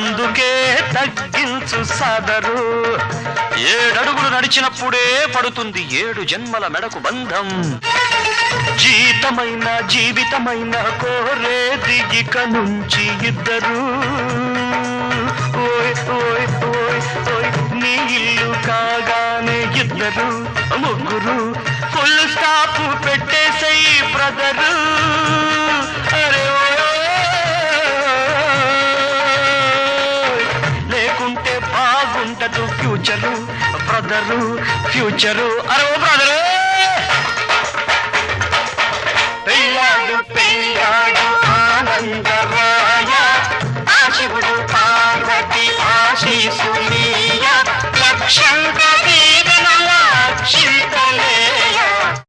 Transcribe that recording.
అందుకే తగ్గించు సాదరు. ఏడడుగులు నడిచినప్పుడే పడుతుంది ఏడు జన్మల మెడకు బంధం. జీతమైన జీవితమైన కోరేది ఇక నుంచి ఇద్దరు. ఓయ్ ఓయ్ ఓయ్ ఓయ్ నీ ఇల్లు కాగానే ఇద్దరు ముగ్గురు. ఫుల్ స్టాప్ పెట్టేసయి బ్రదరు ఉండదు ఫ్యూచరు. Brother future. అరే ఓ బ్రదరు! పెళ్ళాడు పెళ్ళాడు ఆనందరాయ. ఆ శివుడు పార్వతి ఆశీసు లక్ష్యం